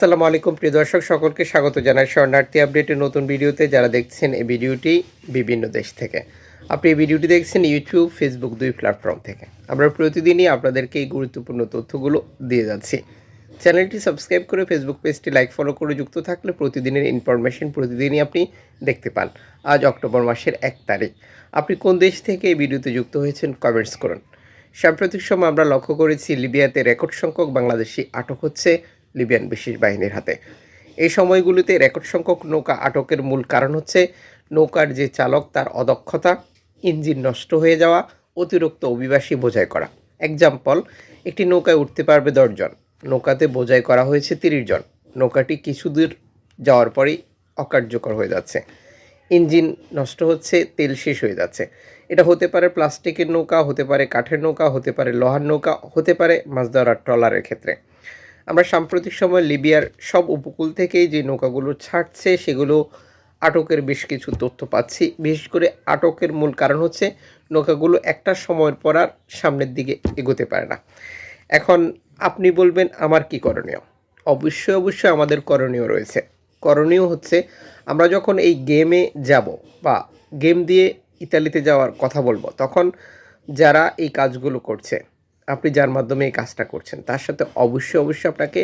আসসালামু আলাইকুম, প্রিয় দর্শক, সকলকে স্বাগত জানাই শরণার্থী আপডেটের নতুন ভিডিওতে। যারা দেখছেন এই ভিডিওটি বিভিন্ন দেশ থেকে। আপনি এই ভিডিওটি দেখছেন ইউটিউব, ফেসবুক, দুই প্ল্যাটফর্ম থেকে। আমরা প্রতিদিনই আপনাদেরকে এই গুরুত্বপূর্ণ তথ্যগুলো দিয়ে যাচ্ছি। চ্যানেলটি সাবস্ক্রাইব করে ফেসবুক পেজটি লাইক, ফলো করে যুক্ত থাকলে প্রতিদিনের ইনফরমেশন প্রতিদিনই আপনি দেখতে পান। আজ অক্টোবর মাসের এক তারিখ। আপনি কোন দেশ থেকে এই ভিডিওতে যুক্ত হয়েছেন কমেন্টস করুন। সাম্প্রতিক সময় আমরা লক্ষ্য করেছি, লিবিয়াতে রেকর্ড সংখ্যক বাংলাদেশি আটক হচ্ছে। লিবিয়ান বিশেষ বাহিনীর হাতে। এই সময়গুলিতে রেকর্ড সংখ্যক নৌকা আটকের মূল কারণ হচ্ছে নৌকার যে চালক তার অদক্ষতা, ইঞ্জিন নষ্ট হয়ে যাওয়া, অতিরিক্ত অভিবাসী বোঝাই করা। এক্সাম্পল একটি নৌকায় উঠতে পারবে দশজন নৌকাতে বোঝাই করা হয়েছে তিরিশ জন। নৌকাটি কিছু দূর যাওয়ার পরেই অকার্যকর হয়ে যাচ্ছে। ইঞ্জিন নষ্ট হচ্ছে, তেল শেষ হয়ে যাচ্ছে। এটা হতে পারে প্লাস্টিকের নৌকা, হতে পারে কাঠের নৌকা, হতে পারে লোহার নৌকা, হতে পারে মাছ ধরার ট্রলারের ক্ষেত্রে। আমরা সাম্প্রতিক সময় লিবিয়ার সব উপকূল থেকেই যে নৌকাগুলো ছাড়ছে, সেগুলো আটকের বেশ কিছু তথ্য পাচ্ছি। বিশেষ করে আটকের মূল কারণ হচ্ছে নৌকাগুলো একটা সময়ের পর আর সামনের দিকে এগোতে পারে না। এখন আপনি বলবেন, আমার কি করণীয়? অবশ্যই অবশ্যই আমাদের করণীয় রয়েছে। করণীয় হচ্ছে, আমরা যখন এই গেমে যাব বা গেম দিয়ে ইতালিতে যাওয়ার কথা বলব, তখন যারা এই কাজগুলো করছে আপনি যার মাধ্যমে এই কাজটা করছেন, তার সাথে অবশ্যই অবশ্যই আপনাকে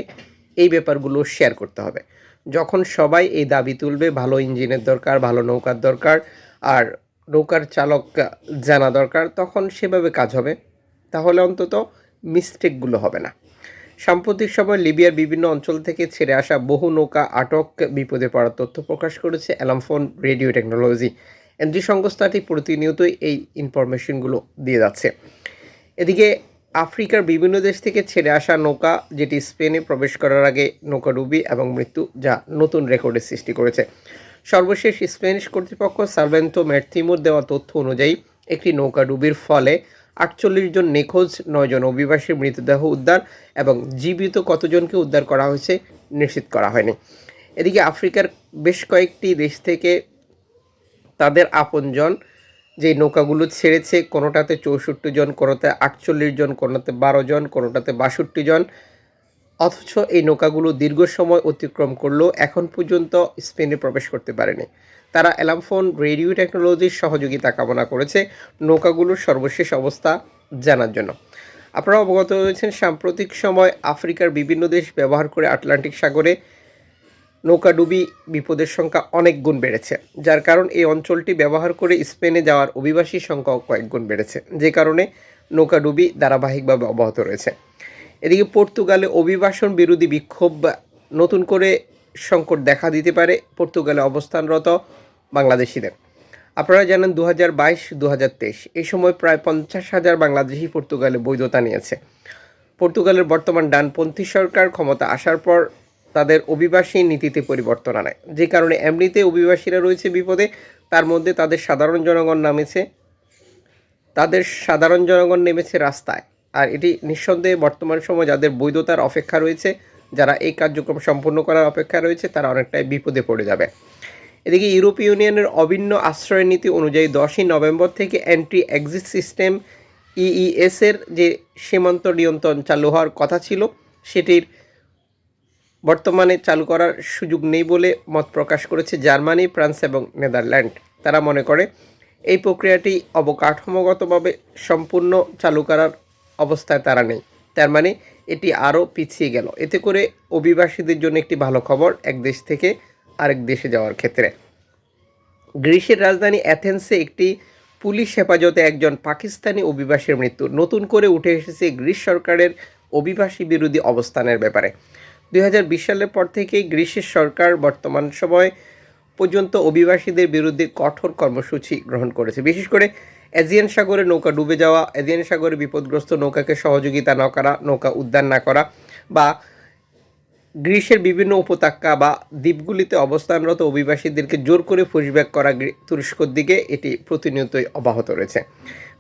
এই ব্যাপারগুলো শেয়ার করতে হবে। যখন সবাই এই দাবি তুলবে, ভালো ইঞ্জিনের দরকার, ভালো নৌকার দরকার, আর নৌকার চালক জানা দরকার, তখন সেভাবে কাজ হবে। তাহলে অন্তত মিস্টেকগুলো হবে না। সাম্প্রতিক সময় লিবিয়ার বিভিন্ন অঞ্চল থেকে ছেড়ে আসা বহু নৌকা আটক বিপদে পড়ার তথ্য প্রকাশ করেছে অ্যালামফোন রেডিও টেকনোলজি। এনজি সংস্থাটি প্রতিনিয়তই এই ইনফরমেশনগুলো দিয়ে যাচ্ছে। এদিকে আফ্রিকার বিভিন্ন দেশ থেকে ছেড়ে আসা নৌকা, যেটি স্পেনে প্রবেশ করার আগে নৌকা ডুবি এবং মৃত্যু, যা নতুন রেকর্ডের সৃষ্টি করেছে। সর্বশেষ স্প্যানিশ কর্তৃপক্ষ সার্ভেন্তো ম্যাথিমোর দেওয়া তথ্য অনুযায়ী, একটি নৌকা ডুবির ফলে আটচল্লিশ জন নিখোঁজ নয়জন অভিবাসীর মৃতদেহ উদ্ধার এবং জীবিত কতজনকে উদ্ধার করা হয়েছে নিশ্চিত করা হয়নি। এদিকে আফ্রিকার বেশ কয়েকটি দেশ থেকে তাদের আপনজন যে নৌকাগুলো ছেড়েছে, কোনোটাতে চৌষট্টি জন কোনোতে আটচল্লিশ জন কোনোতে বারো জন, কোনোটাতে বাষট্টি জন। অথচ এই নৌকাগুলো দীর্ঘ সময় অতিক্রম করলেও এখন পর্যন্ত স্পেনে প্রবেশ করতে পারেনি। তারা অ্যালামফোন রেডিও টেকনোলজির সহযোগিতা কামনা করেছে। নৌকাগুলোর সর্বশেষ অবস্থা জানার জন্য। আপনারা অবগত হয়েছেন, সাম্প্রতিক সময় আফ্রিকার বিভিন্ন দেশ ব্যবহার করে আটলান্টিক সাগরে নৌকাডুবি বিপদের সংখ্যা অনেক গুণ বেড়েছে, যার কারণ এই অঞ্চলটি ব্যবহার করে স্পেনে যাওয়ার অভিবাসীর সংখ্যাও কয়েক গুণ বেড়েছে, যে কারণে নৌকাডুবি ধারাবাহিকভাবে অব্যাহত রয়েছে। এদিকে পর্তুগালে অভিবাসন বিরোধী বিক্ষোভ নতুন করে সংকট দেখা দিতে পারে পর্তুগালে অবস্থানরত বাংলাদেশিদের। আপনারা জানেন দু হাজার বাইশ দু হাজার তেইশ, এই সময় প্রায় পঞ্চাশ হাজার বাংলাদেশি পর্তুগালে বৈধতা নিয়েছে। পর্তুগালের বর্তমান ডানপন্থী সরকার ক্ষমতা আসার পর তাদের অভিবাসী নীতিতে পরিবর্তন আনে। যে কারণে এমনিতে অভিবাসীরা রয়েছে বিপদে, তার মধ্যে তাদের সাধারণ জনগণ নামেছে, তাদের সাধারণ জনগণ নেমেছে রাস্তায়। আর এটি নিঃসন্দেহে বর্তমান সময় যাদের বৈধতার অপেক্ষা রয়েছে, যারা এই কার্যক্রম সম্পূর্ণ করার অপেক্ষা রয়েছে, তারা অনেকটাই বিপদে পড়ে যাবে। এদিকে ইউরোপীয় ইউনিয়নের অভিন্ন আশ্রয় নীতি অনুযায়ী দশই নভেম্বর থেকে এন্ট্রি এক্সিট সিস্টেম ইইএস এর যে সীমান্ত নিয়ন্ত্রণ চালু হওয়ার কথা ছিল, সেটির বর্তমানে চালু করার সুযোগ নেই বলে মত প্রকাশ করেছে জার্মানি, ফ্রান্স এবং নেদারল্যান্ড। তারা মনে করে, এই প্রক্রিয়াটি অবকাঠামোগতভাবে সম্পূর্ণ চালু করার অবস্থায় তারা নেই। তার মানে এটি আরও পিছিয়ে গেল। এতে করে অভিবাসীদের জন্য একটি ভালো খবর, এক দেশ থেকে আরেক দেশে যাওয়ার ক্ষেত্রে। গ্রিসের রাজধানী অ্যাথেন্সে একটি পুলিশ হেফাজতে একজন পাকিস্তানি অভিবাসীর মৃত্যু। নতুন করে উঠে এসেছে গ্রিস সরকারের অভিবাসী বিরোধী অবস্থানের ব্যাপারে। দুই হাজার বিশ সালের পর থেকেই গ্রিসের সরকার বর্তমান সময় পর্যন্ত অভিবাসীদের বিরুদ্ধে কঠোর কর্মসূচি গ্রহণ করেছে। বিশেষ করে এজিয়ান সাগরে নৌকা ডুবে যাওয়া, এজিয়ান সাগরে বিপদগ্রস্ত নৌকাকে সহযোগিতা না করা, নৌকা উদ্ধার না করা বা গ্রিসের বিভিন্ন উপত্যকা বা দ্বীপগুলিতে অবস্থানরত অভিবাসীদেরকে জোর করে পুশব্যাক করা তুরস্কর দিকে এটি প্রতিনিয়তই অব্যাহত রয়েছে।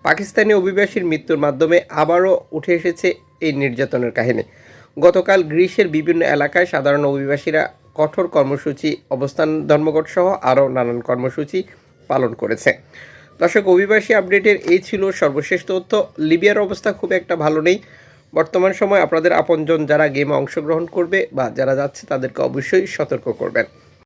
পাকিস্তানি অভিবাসীর মৃত্যুর মাধ্যমে আবারও উঠে এসেছে এই নির্যাতনের কাহিনী। গতকাল গ্রিসের বিভিন্ন এলাকায় সাধারণ অভিবাসীরা কঠোর কর্মসূচি, অবস্থান ধর্মঘট সহ আরও নানান কর্মসূচি পালন করেছে। দর্শক, অভিবাসী আপডেটের এই ছিল সর্বশেষ তথ্য। লিবিয়ার অবস্থা খুব একটা ভালো নেই। বর্তমান সময় আপনাদের আপনজন যারা গেমে অংশগ্রহণ করবে বা যারা যাচ্ছে তাদেরকে অবশ্যই সতর্ক করবেন।